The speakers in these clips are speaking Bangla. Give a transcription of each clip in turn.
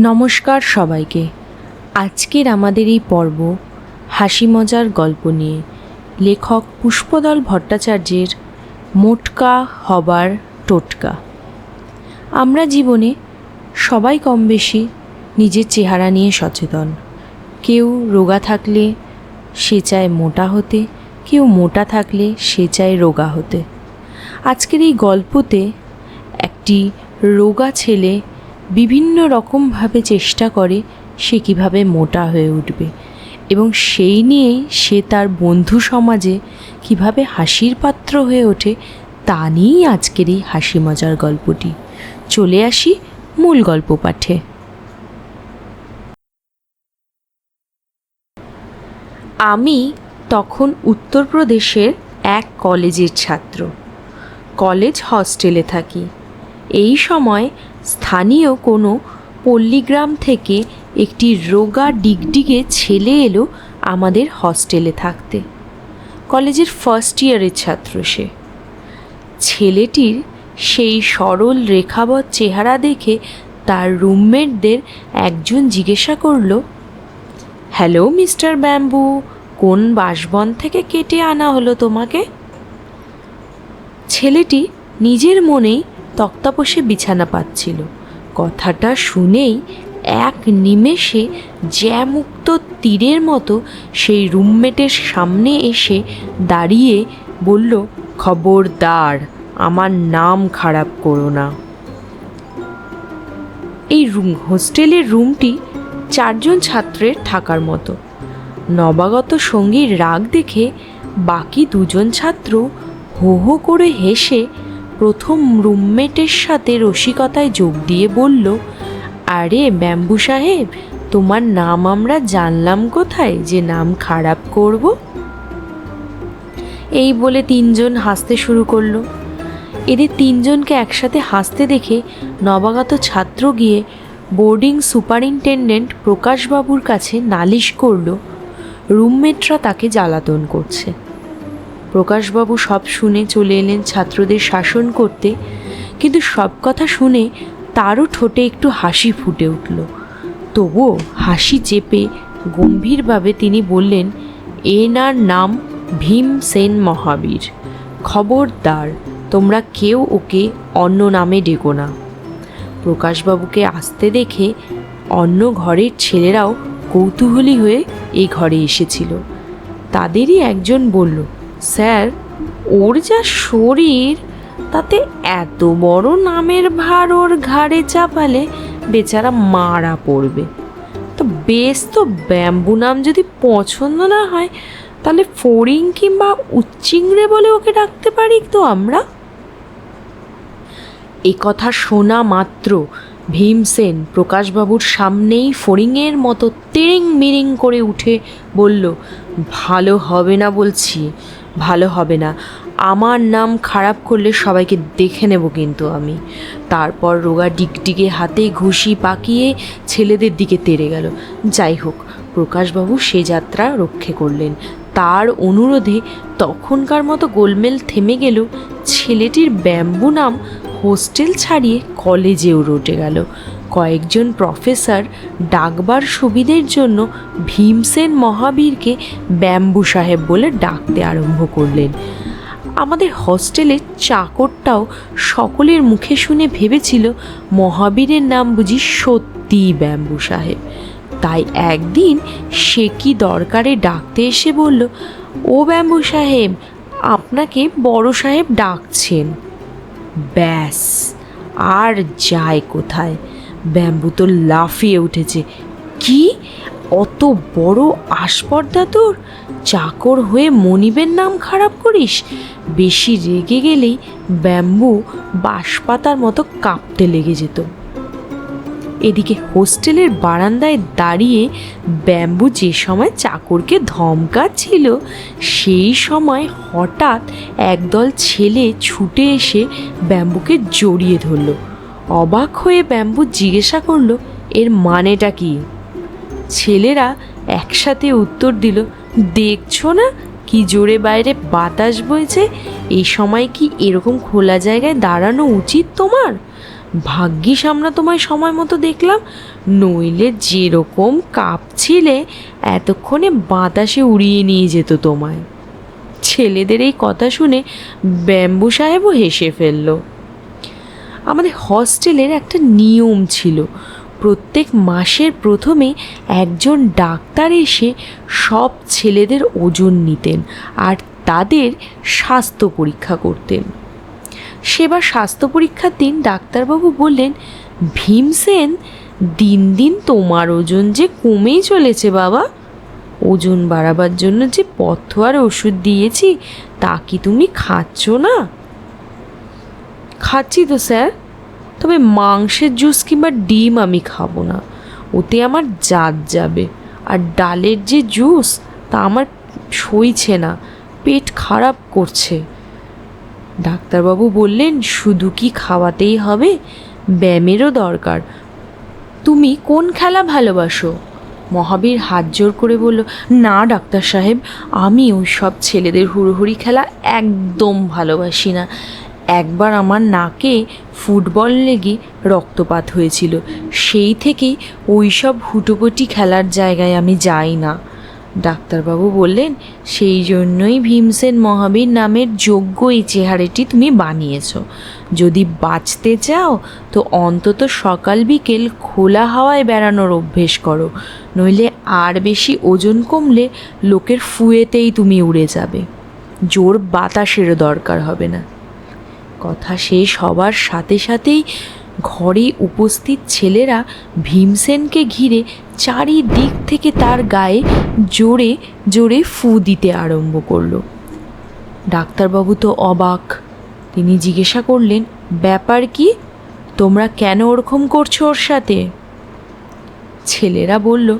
নমস্কার সবাইকে। আজকের আমাদের এই পর্ব হাসি মজার গল্প নিয়ে। লেখক পুষ্পদল ভট্টাচার্যের মোটকা হবার টোটকা। আমরা জীবনে সবাই কম বেশি নিজের চেহারা নিয়ে সচেতন। কেউ রোগা থাকলে সে চায় মোটা হতে, কেউ মোটা থাকলে সে চায় রোগা হতে। আজকের এই গল্পতে একটি রোগা ছেলে বিভিন্ন রকমভাবে চেষ্টা করে সে কীভাবে মোটা হয়ে উঠবে। এবং সেই নিয়েই সে তার বন্ধু সমাজে কীভাবে হাসির পাত্র হয়ে ওঠে, তা নিয়েই আজকের এই হাসি মজার গল্পটি। চলে আসি মূল গল্প পাঠে। আমি তখন উত্তরপ্রদেশের এক কলেজের ছাত্র। কলেজ হস্টেলে থাকি। এই সময় স্থানীয় কোনো পল্লীগ্রাম থেকে একটি রোগা ডিগডিগে ছেলে এলো আমাদের হস্টেলে থাকতে। কলেজের ফার্স্ট ইয়ারের ছাত্র সে। ছেলেটির সেই সরল রেখাবৎ চেহারা দেখে তার রুমমেটদের একজন জিজ্ঞাসা করল হ্যালো মিস্টার ব্যাম্বু কোন বাসবন থেকে কেটে আনা হলো তোমাকে? ছেলেটি নিজের মনেই তক্তাপোষে বিছানা পাচ্ছিল। কথাটা শুনেই এক নিমেষে জ্যামুক্ত তীরের মতো সেই রুমমেটের সামনে এসে দাঁড়িয়ে বলল, খবরদার, আমার নাম খারাপ করো না। এই রুম, হোস্টেলের রুমটি চারজন ছাত্রের থাকার মতো। নবাগত সঙ্গীর রাগ দেখে বাকি দুজন ছাত্র হো হো করে হেসে প্রথম রুমমেটের সাথে রসিকতায় যোগ দিয়ে বলল, আরে ব্যাম্বু সাহেব, তোমার নাম আমরা জানলাম কোথায়? যে নাম খারাপ করব? এই বলে তিনজন হাসতে শুরু করল। এদের তিনজনকে একসাথে হাসতে দেখে নবাগত ছাত্র গিয়ে বোর্ডিং সুপারিনটেন্ডেন্ট প্রকাশবাবুর কাছে নালিশ করল, রুমমেটরা তাকে জ্বালাতন করছে। প্রকাশবাবু সব শুনে চলে এলেন ছাত্রদের শাসন করতে। কিন্তু সব কথা শুনে তারও ঠোঁটে একটু হাসি ফুটে উঠল। তবুও হাসি চেপে গম্ভীরভাবে তিনি বললেন এনার নাম ভীম সেন মহাবীর। খবরদার, তোমরা কেউ ওকে অন্য নামে ডেকো না প্রকাশবাবুকে আসতে দেখে অন্য ঘরের ছেলেরাও কৌতূহলী হয়ে এই ঘরে এসেছিল। তাদেরই একজন বলল স্যার, ওর যা শরীর, তাতে এত বড় নামের ভার ওর ঘাড়ে চাপালে বেচারা মারা পড়বে। তো বেশ তো ব্যাম্বু নাম যদি পছন্দ না হয়, তাহলে ফড়িং কিংবা উচ্চিংড়ে বলে ওকে ডাকতে পারি তো আমরা? এ কথা শোনা মাত্র ভীমসেন প্রকাশবাবুর সামনেই ফড়িংয়ের মতো তেড়িং মিরিং করে উঠে বলল, ভালো হবে না বলছি। ভালো হবে না। আমার নাম খারাপ করলে সবাইকে দেখে নেব কিন্তু আমি। তারপর রোগা ডিগডিগে হাতে ঘুষি পাকিয়ে ছেলেদের দিকে তেড়ে গেল। যাই হোক, প্রকাশবাবু সে যাত্রা রক্ষে করলেন। তার অনুরোধে তখনকার মতো গোলমেল থেমে গেল। ছেলেটির ব্যাম্বু নাম হোস্টেল ছাড়িয়ে কলেজেও রটে গেল। কয়েকজন প্রফেসর ডাকবার সুবিধের জন্য ভীমসেন মহাবীরকে ব্যাম্বু সাহেব বলে ডাকতে আরম্ভ করলেন। আমাদের হস্টেলের চাকরটাও সকলের মুখে শুনে ভেবেছিল মহাবীরের নাম বুঝি সত্যিই ব্যাম্বু সাহেব। তাই একদিন সে কি দরকারে ডাকতে এসে বলল, ও ব্যাম্বু সাহেব, আপনাকে বড় সাহেব ডাকছেন। ব্যাস, আর যায় কোথায়? ব্যাম্বু তো লাফিয়ে উঠেছে। কি? অত বড় আসপর্দা তোর? চাকর হয়ে মনিবের নাম খারাপ করিস? বেশি রেগে গেলেই ব্যাম্বু বাঁশপাতার মতো কাঁপতে লেগে যেত। এদিকে হোস্টেলের বারান্দায় দাঁড়িয়ে ব্যাম্বু যে সময় চাকরকে ধমকাচ্ছিল, সেই সময় হঠাৎ একদল ছেলে ছুটে এসে ব্যাম্বুকে জড়িয়ে ধরল। অবাক হয়ে ব্যাম্বু জিজ্ঞাসা করল, এর মানেটা কি? ছেলেরা একসাথে উত্তর দিল, দেখছ না কি জোরে বাইরে বাতাস বইছে? এই সময় কি এরকম খোলা জায়গায় দাঁড়ানো উচিত তোমার? ভাগ্যিস আমরা তোমায় সময় মতো দেখলাম, নইলে যেরকম কাঁপছিলে এতক্ষণে বাতাসে উড়িয়ে নিয়ে যেত তোমায়। ছেলেদের এই কথা শুনে ব্যাম্বু সাহেবও হেসে ফেলল। আমাদের হস্টেলের একটা নিয়ম ছিল। প্রত্যেক মাসের প্রথমে একজন ডাক্তার এসে সব ছেলেদের ওজন নিতেন আর তাদের স্বাস্থ্য পরীক্ষা করতেন। সেবার স্বাস্থ্য পরীক্ষার দিন ডাক্তারবাবু বললেন, ভীমসেন, দিন দিন তোমার ওজন যে কমেই চলেছে বাবা। ওজন বাড়াবার জন্য যে পথ্য আর ওষুধ দিয়েছি, তা কি তুমি খাচ্ছ না? খাচ্ছি তো, স্যার। তবে মাংসের জুস কিংবা ডিম আমি খাব না। ওতে আমার জাত যাবে। আর ডালের যে জুস, তা আমার সইছে না। পেট খারাপ করছে। ডাক্তারবাবু বললেন, শুধু কি খাওয়াতেই হবে? ব্যায়ামেরও দরকার। তুমি কোন খেলা ভালোবাসো? মহাবীর হাত জোর করে বলল, না, ডাক্তার সাহেব, আমি ওই সব ছেলেদের হুড়োহুড়ি খেলা একদম ভালোবাসি না। একবার আমার নাকে ফুটবল লেগে রক্তপাত হয়েছিল। সেই থেকেই ওই সব হুটোপটি খেলার জায়গায় আমি যাই না। ডাক্তারবাবু বললেন, সেই জন্যই ভীমসেন মহাবীর নামের যোগ্য এই চেহারাটি তুমি বানিয়েছ। যদি বাঁচতে চাও, তো অন্তত সকাল বিকেল খোলা হাওয়ায় বেড়ানোর অভ্যেস করো। নইলে আর বেশি ওজন কমলে লোকের ফুয়েতেই তুমি উড়ে যাবে। জোর বাতাসেরও দরকার হবে না। কথা শেষ হবার সাথে সাথেই ঘরে উপস্থিত ছেলেরা ভীমসেনকে ঘিরে চারিদিক থেকে তার গায়ে জোরে জোরে ফু দিতে আরম্ভ করল। ডাক্তারবাবু তো অবাক। তিনি জিজ্ঞাসা করলেন, ব্যাপার কি? তোমরা কেন ওরকম করছ ওর সাথে? ছেলেরা বলল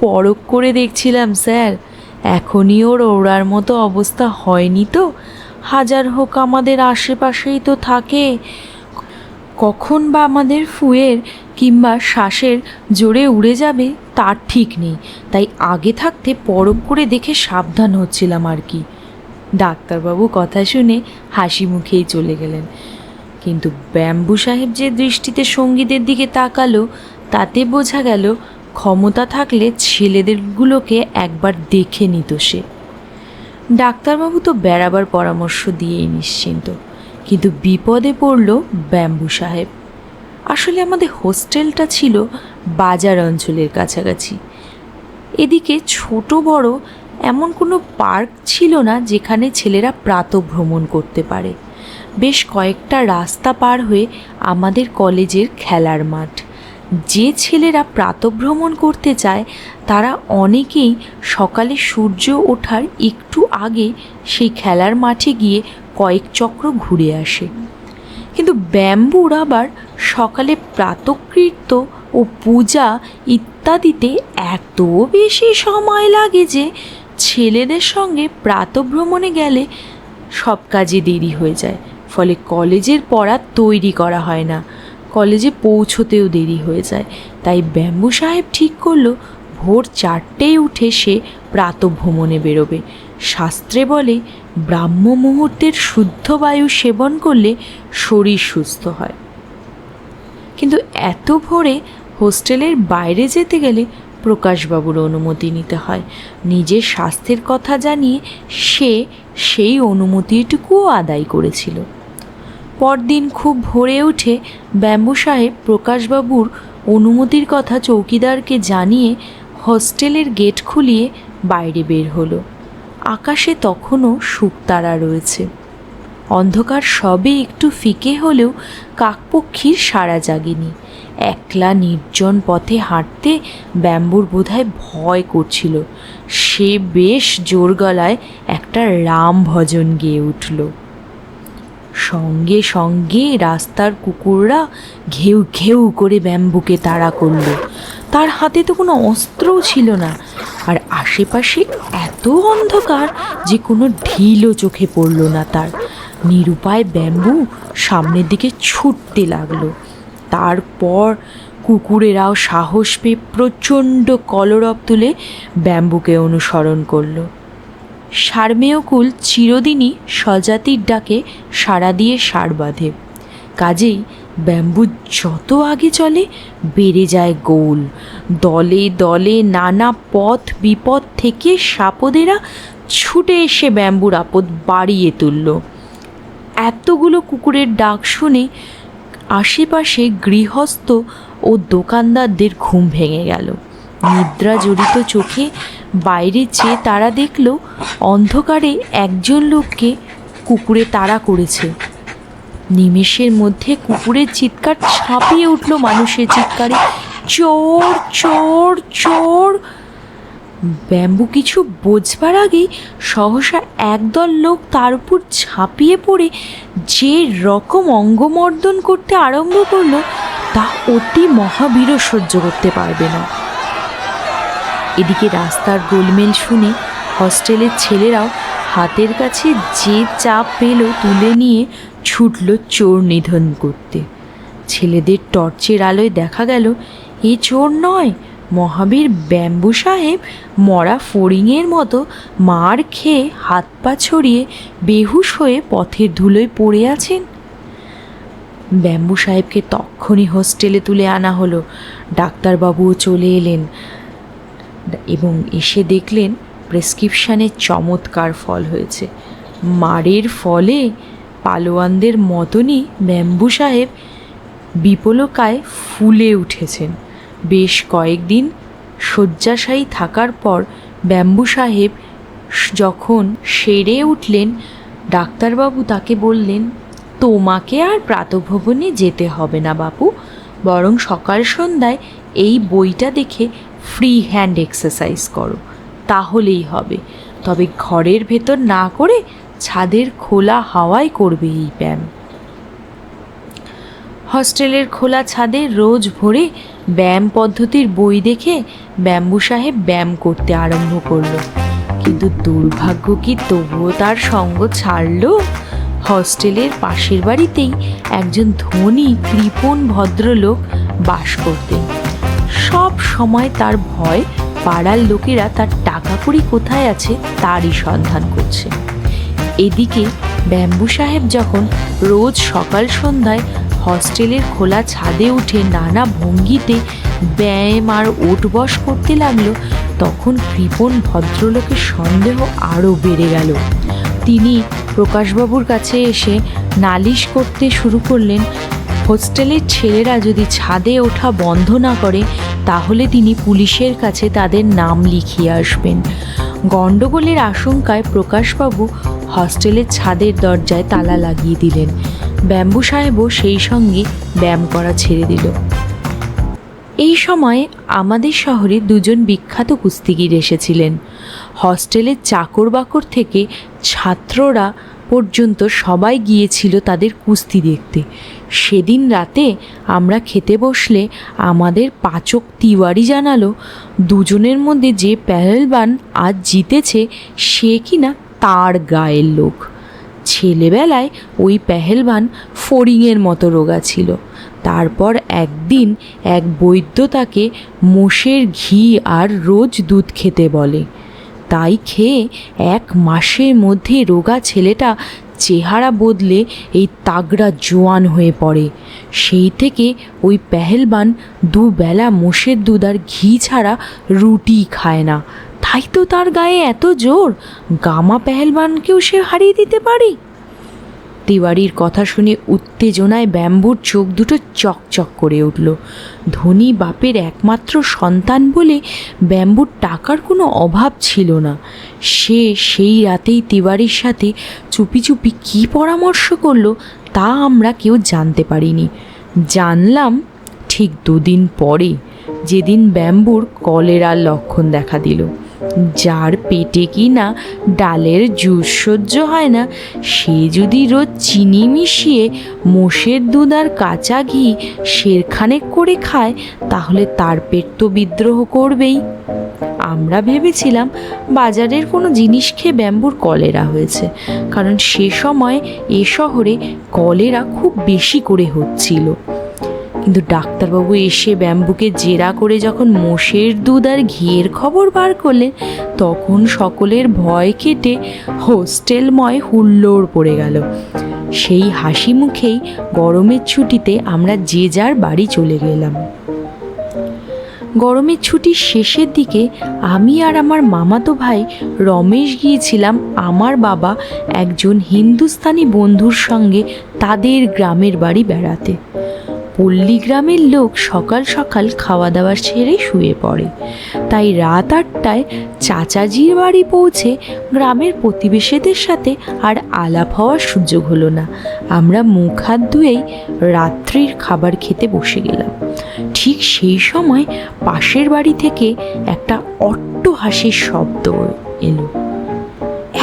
পরক করে দেখছিলাম, স্যার। এখনই ওর ওড়ার মতো অবস্থা হয়নি তো। হাজার হোক আমাদের আশেপাশেই তো থাকে। কখন বা আমাদের ফুয়ের কিংবা শ্বাসের জোরে উড়ে যাবে তার ঠিক নেই। তাই আগে থাকতে পরখ করে দেখে সাবধান হচ্ছিলাম আর কি। ডাক্তারবাবু কথা শুনে হাসি মুখেই চলে গেলেন। কিন্তু ব্যাম্বু সাহেব যে দৃষ্টিতে সঙ্গীদের দিকে তাকালো, তাতে বোঝা গেল ক্ষমতা থাকলে ছেলেদেরগুলোকে একবার দেখে নিত সে। ডাক্তারবাবু তো বেড়াবার পরামর্শ দিয়েই নিশ্চিন্ত। কিন্তু বিপদে পড়ল ব্যাম্বু সাহেব। আসলে আমাদের হোস্টেলটা ছিল বাজার অঞ্চলের কাছাকাছি। এদিকে ছোট বড় এমন কোনো পার্ক ছিল না যেখানে ছেলেরা প্রাতভ্রমণ করতে পারে। বেশ কয়েকটা রাস্তা পার হয়ে আমাদের কলেজের খেলার মাঠ। যে ছেলেরা প্রাতভ্রমণ করতে চায় তারা অনেকেই সকালে সূর্য ওঠার একটু আগে সেই খেলার মাঠে গিয়ে কয়েক চক্র ঘুরে আসে। কিন্তু ব্যাম্বুর আবার সকালে প্রাতকৃত্য ও পূজা ইত্যাদিতে এত বেশি সময় লাগে যে ছেলেদের সঙ্গে প্রাতভ্রমণে গেলে সব কাজে দেরি হয়ে যায়, ফলে কলেজের পড়া তৈরি করা হয় না। কলেজে পৌঁছতেও দেরি হয়ে যায়। তাই ব্যাম্বু সাহেব ঠিক করল, ভোর চারটেয় উঠে সে প্রাতভ্রমণে বেরোবে। শাস্ত্রে বলে, ব্রাহ্ম মুহূর্তের শুদ্ধ বায়ু সেবন করলে শরীর সুস্থ হয়। কিন্তু এত ভোরে হোস্টেলের বাইরে যেতে গেলে প্রকাশবাবুর অনুমতি নিতে হয়। নিজের স্বাস্থ্যের কথা জানিয়ে সে সেই অনুমতিটুকুও আদায় করেছিল। পরদিন খুব ভোরে উঠে ব্যাম্বু সাহেব প্রকাশবাবুর অনুমতির কথা চৌকিদারকে জানিয়ে হস্টেলের গেট খুলিয়ে বাইরে বের হলো। আকাশে তখনও শুকতারা রয়েছে। অন্ধকার সবে একটু ফিকে হলেও কাকপক্ষীর সাড়া জাগেনি। একলা নির্জন পথে হাঁটতে ব্যাম্বুর বোধহয় ভয় করছিল। সে বেশ জোর গলায় একটা রাম ভজন গেয়ে উঠল। সঙ্গে সঙ্গে রাস্তার কুকুররা ঘেউ ঘেউ করে ব্যাম্বুকে তাড়া করল। তার হাতে তো কোনো অস্ত্রও ছিল না। আর আশেপাশে এত অন্ধকার যে কোনো ঢিলও চোখে পড়ল না তার। নিরুপায় ব্যাম্বু সামনের দিকে ছুটতে লাগল। তারপর কুকুরেরাও সাহস পেয়ে প্রচণ্ড কলরব তুলে ব্যাম্বুকে অনুসরণ করল। সারমেয়কুল চিরদিনই স্বজাতির ডাকে সাড়া দিয়ে সার বাঁধে। কাজেই ব্যাম্বু যত আগে চলে, বেড়ে যায় গোল। দলে দলে নানা পথ বিপদ থেকে সাপদেরা ছুটে এসে ব্যাম্বুর আপদ বাড়িয়ে তুলল। এতগুলো কুকুরের ডাক শুনে আশেপাশে গৃহস্থ ও দোকানদারদের ঘুম ভেঙে গেল। নিদ্রা জড়িত চোখে বাইরে চেয়ে তারা দেখল অন্ধকারে একজন লোককে কুকুরে তাড়া করেছে। নিমেষের মধ্যে কুকুরের চিৎকার ছাপিয়ে উঠল মানুষের চিৎকারে। চোর চোর চোর! ব্যাম্বু কিছু বোঝবার আগেই সহসা একদল লোক তার উপর ঝাঁপিয়ে পড়ে। যে রকম অঙ্গমর্দন করতে আরম্ভ করল, তা অতি মহাবীর সহ্য করতে পারবে না। এদিকে রাস্তার গোলমেল শুনে হস্টেলের ছেলেরাও হাতের কাছে যে চাপ পেল তুলে নিয়ে ছুটল চোর নিধন করতে। ছেলেদের টর্চের আলোয় দেখা গেল, এ চোর নয়, মহাবীর ব্যাম্বু সাহেব মরা ফড়িংয়ের মতো মার খেয়ে হাত পা ছড়িয়ে বেহুশ হয়ে পথের ধুলোয় পড়ে আছেন। ব্যাম্বু সাহেবকে তক্ষণই হোস্টেলে তুলে আনা হলো। ডাক্তারবাবুও চলে এলেন। এবং এসে দেখলেন প্রেসক্রিপশানের চমৎকার ফল হয়েছে। মারের ফলে পালোয়ানদের মতনই ব্যাম্বু সাহেব বিপলকায় ফুলে উঠেছেন। বেশ কয়েকদিন শয্যাশায়ী থাকার পর ব্যাম্বু সাহেব যখন সেরে উঠলেন, ডাক্তারবাবু তাকে বললেন, তোমাকে আর প্রাতভবনে যেতে হবে না বাপু। বরং সকাল সন্ধ্যায় এই বইটা দেখে ফ্রি হ্যান্ড এক্সারসাইজ করো। তাহলেই হবে। তবে ঘরের ভেতর না করে ছাদের খোলা হাওয়ায় করবে এই ব্যায়াম। হস্টেলের খোলা ছাদে রোজ ভোরে ব্যায়াম পদ্ধতির বই দেখে ব্যাম্বু সাহেব ব্যায়াম করতে আরম্ভ করল। কিন্তু দুর্ভাগ্য কি তবুও তার সঙ্গ ছাড়লো? হস্টেলের পাশের বাড়িতেই একজন ধনী, কৃপণ, ভদ্রলোক বাস করতেন। সব সময় তার ভয়, পাড়ার লোকেরা তার টাকা কড়ি কোথায় আছে তারই সন্ধান করছে। এদিকে ব্যাম্বু সাহেব যখন রোজ সকাল সন্ধ্যায় হস্টেলের খোলা ছাদে উঠে নানা ভঙ্গিতে ব্যায়াম আর ওঠবস করতে লাগল, তখন কৃপণ ভদ্রলোকের সন্দেহ আরও বেড়ে গেল। তিনি প্রকাশবাবুর কাছে এসে নালিশ করতে শুরু করলেন হোস্টেলের ছেলেরা যদি ছাদে ওঠা বন্ধ না করে, তাহলে তিনি পুলিশের কাছে তাদের নাম লিখিয়ে আসবেন। গণ্ডগোলের আশঙ্কায় প্রকাশবাবু হস্টেলের ছাদের দরজায় তালা লাগিয়ে দিলেন। ব্যাম্বু সাহেবও সেই সঙ্গে ব্যায়াম করা ছেড়ে দিল। এই সময় আমাদের শহরে দুজন বিখ্যাত কুস্তিগির এসেছিলেন। হস্টেলের চাকর বাকর থেকে ছাত্ররা পর্যন্ত সবাই গিয়েছিল তাদের কুস্তি দেখতে। সেদিন রাতে আমরা খেতে বসলে আমাদের পাচক তিওয়ারি জানালো, দুজনের মধ্যে যে পেহেলবান আজ জিতেছে সে কিনা তার গায়ের লোক। ছেলেবেলায় ওই পেহেলবান ফড়িংয়ের মতো রোগা ছিল। তারপর একদিন এক বৈদ্য তাকে মোষের ঘি আর রোজ দুধ খেতে বলে। তাই খেয়ে এক মাসের মধ্যে রোগা ছেলেটা চেহারা বদলে এই তাগড়া জোয়ান হয়ে পড়ে। সেই থেকে ওই পেহেলবান দুবেলা মোষের দুধ আর ঘি ছাড়া রুটি খায় না। তাই তো তার গায়ে এত জোর, গামা পেহেলবানকেও সে হারিয়ে দিতে পারে? তিওয়ারির কথা শুনে উত্তেজনায় ব্যাম্বুর চোখ দুটো চকচক করে উঠল। ধনী বাপের একমাত্র সন্তান বলে ব্যাম্বুর টাকার কোনো অভাব ছিল না। সে সেই রাতেই তিওয়ারির সাথে চুপি চুপি কী পরামর্শ করল তা আমরা কেউ জানতে পারিনি। জানলাম ঠিক দুদিন পরে, যেদিন ব্যাম্বুর কলেরার লক্ষণ দেখা দিল। যার পেটে কি না ডালের জুস সহ্য হয় না, সে যদি রোজ চিনি মিশিয়ে মোষের দুধ আর কাঁচা ঘি শেরখানেক করে খায়, তাহলে তার পেট তো বিদ্রোহ করবেই। আমরা ভেবেছিলাম বাজারের কোনো জিনিস খেয়ে ব্যাম্বুর কলেরা হয়েছে, কারণ সে সময় এ শহরে কলেরা খুব বেশি করে হচ্ছিল। কিন্তু ডাক্তারবাবু এসে ব্যাম্বুকে জেরা করে যখন মোষের দুধ আর ঘিয়ের খবর বার করলেন, তখন সকলের ভয় কেটে হোস্টেলময় হুল্লোড় পড়ে গেল। সেই হাসি মুখেই গরমের ছুটিতে আমরা যে যার বাড়ি চলে গেলাম। গরমের ছুটির শেষের দিকে আমি আর আমার মামাতো ভাই রমেশ গিয়েছিলাম আমার বাবা একজন হিন্দুস্তানি বন্ধুর সঙ্গে তাদের গ্রামের বাড়ি বেড়াতে। পল্লী গ্রামের লোক সকাল সকাল খাওয়া দাওয়া সেরে শুয়ে পড়ে। তাই রাত আটটায় চাচাজির বাড়ি পৌঁছে গ্রামের প্রতিবেশীদের সাথে আর আলাপ হওয়ার সুযোগ হলো না। আমরা মুখ হাত ধুয়েই রাত্রির খাবার খেতে বসে গেলাম। ঠিক সেই সময় পাশের বাড়ি থেকে একটা অট্ট হাসির শব্দ এলো।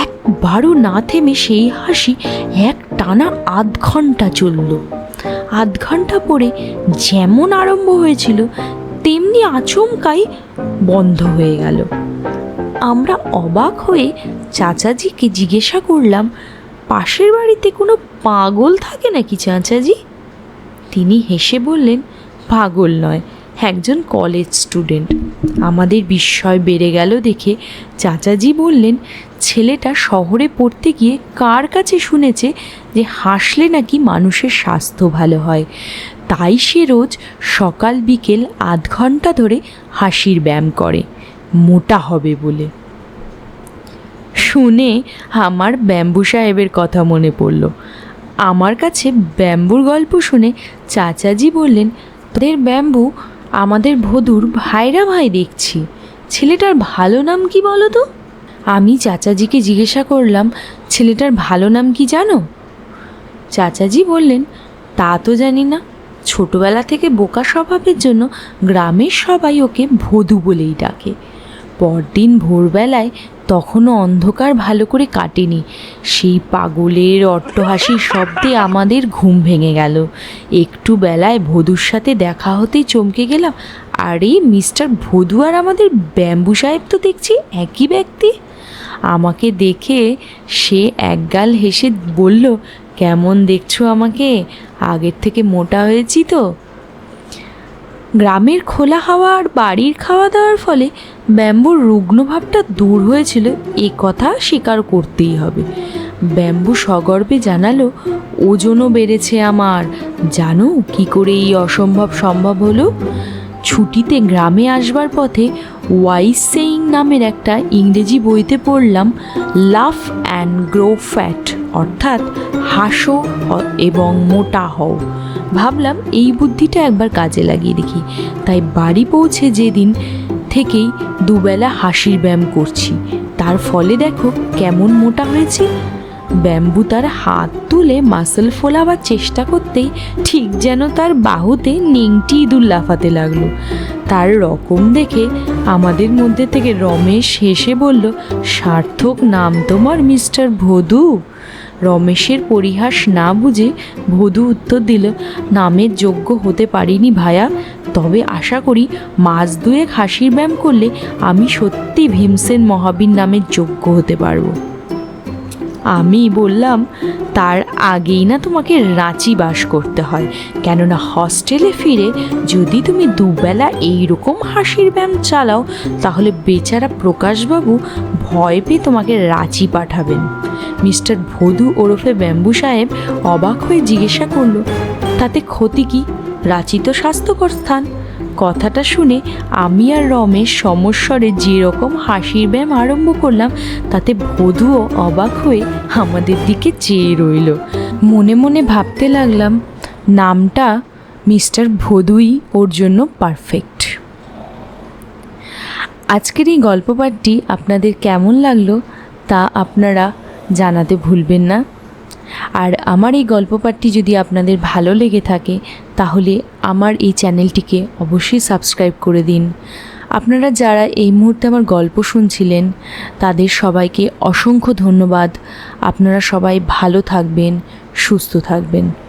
একবারও না থেমে সেই হাসি এক টানা আধ ঘণ্টা চলল। আধ ঘণ্টা পরে যেমন আরম্ভ হয়েছিল, তেমনি আচমকাই বন্ধ হয়ে গেল। আমরা অবাক হয়ে চাচাজিকে জিজ্ঞাসা করলাম, পাশের বাড়িতে কোনো পাগল থাকে নাকি চাচাজি? তিনি হেসে বললেন, পাগল নয়, একজন কলেজ স্টুডেন্ট আমাদের বিস্ময় বেড়ে গেল দেখে। চাচাজি বললেন ছেলেটা শহরে পড়তে গিয়ে কার কাছে শুনেছে যে হাসলে নাকি মানুষের স্বাস্থ্য ভালো হয়? তাই সে রোজ সকাল বিকেল আধ ঘণ্টা ধরে হাসির ব্যায়াম করে। মোটা হবে বলে। শুনে আমার ব্যাম্বু সাহেবের কথা মনে পড়ল। আমার কাছে ব্যাম্বুর গল্প শুনে চাচাজি বললেন, তোদের ব্যাম্বু, আমাদের ভদুর ভাইরা ভাই দেখছি। ছেলেটার ভালো নাম কি বলো তো? আমি চাচাজিকে জিজ্ঞাসা করলাম, ছেলেটার ভালো নাম কি জানো? চাচাজি বললেন, তা তো জানি না। ছোটবেলা থেকে বোকা স্বভাবের জন্য গ্রামের সবাই ওকে ভদু বলেই ডাকে। পরদিন ভোরবেলায় তখনও অন্ধকার ভালো করে কাটেনি। সেই পাগলের অট্টহাসির শব্দে আমাদের ঘুম ভেঙে গেল। একটু বেলায় ভদুর সাথে দেখা হতেই চমকে গেলাম। আরে, মিস্টার ভদু আর আমাদের ব্যাম্বু সাহেব তো দেখছি একই ব্যক্তি। আমাকে দেখে সে একগাল হেসে বলল, কেমন দেখছ আমাকে? আগের থেকে মোটা হয়েছি তো? গ্রামের খোলা হাওয়া আর বাড়ির খাওয়া দাওয়ার ফলে ব্যাম্বুর রুগ্নভাবটা দূর হয়েছিল, এ কথা স্বীকার করতেই হবে। ব্যাম্বু সগর্বে জানালো, ওজনও বেড়েছে আমার। জানো কি করে এই অসম্ভব সম্ভব হলো? ছুটিতে গ্রামে আসবার পথে ওয়াইস সেইং নামের একটা ইংরেজি বইতে পড়লাম, লাফ অ্যান্ড গ্রো ফ্যাট, অর্থাৎ হাসো এবং মোটা হও। ভাবলাম এই বুদ্ধিটা একবার কাজে লাগিয়ে দেখি। তাই বাড়ি পৌঁছে যেদিন থেকেই দুবেলা হাসির ব্যায়াম করছি। তার ফলে দেখো কেমন মোটা হয়েছি। ব্যাম্বু তার হাত তুলে মাসল ফোলাবার চেষ্টা করতেই ঠিক যেন তার বাহুতে নিংটি ইঁদুর লাফাতে লাগল। তার রকম দেখে আমাদের মধ্যে থেকে রমেশ হেসে বলল, সার্থক নাম তোমার, মিস্টার ভদু। রমেশের পরিহাস না বুঝে ভদু উত্তর দিল, নামের যোগ্য হতে পারিনি ভায়া, তবে আশা করি মাস দুয়েক হাসির ব্যায়াম করলে আমি সত্যি ভীমসেন মহাবীর নামের যোগ্য হতে পারব। আমি বললাম, তার আগেই না তোমাকে রাঁচি বাস করতে হয়। কেননা হস্টেলে ফিরে যদি তুমি দুবেলা এই রকম হাসির ব্যায়াম চালাও, তাহলে বেচারা প্রকাশবাবু ভয় পেয়ে তোমাকে রাঁচি পাঠাবেন। মিস্টার ভদু ওরফে ব্যাম্বু সাহেব অবাক হয়ে জিজ্ঞাসা করল, তাতে ক্ষতি কি? রাঁচি তো স্বাস্থ্যকর স্থান। কথাটা শুনে আমি আর রমেশ সমস্বরে যেরকম হাসির ব্যায়াম আরম্ভ করলাম, তাতে ভধুও অবাক হয়ে আমাদের দিকে চেয়ে রইল। মনে মনে ভাবতে লাগলাম, নামটা মিস্টার ভদুই ওর জন্য পারফেক্ট। আজকের এই গল্প পাঠটি আপনাদের কেমন লাগল তা আপনারা জানাতে ভুলবেন না। আর আমার এই গল্প পাঠটি যদি আপনাদের ভালো লেগে থাকে, তাহলে আমার এই চ্যানেলটিকে অবশ্যই সাবস্ক্রাইব করে দিন। আপনারা যারা এই মুহূর্তে আমার গল্প শুনছিলেন, তাদের সবাইকে অসংখ্য ধন্যবাদ। আপনারা সবাই ভালো থাকবেন, সুস্থ থাকবেন।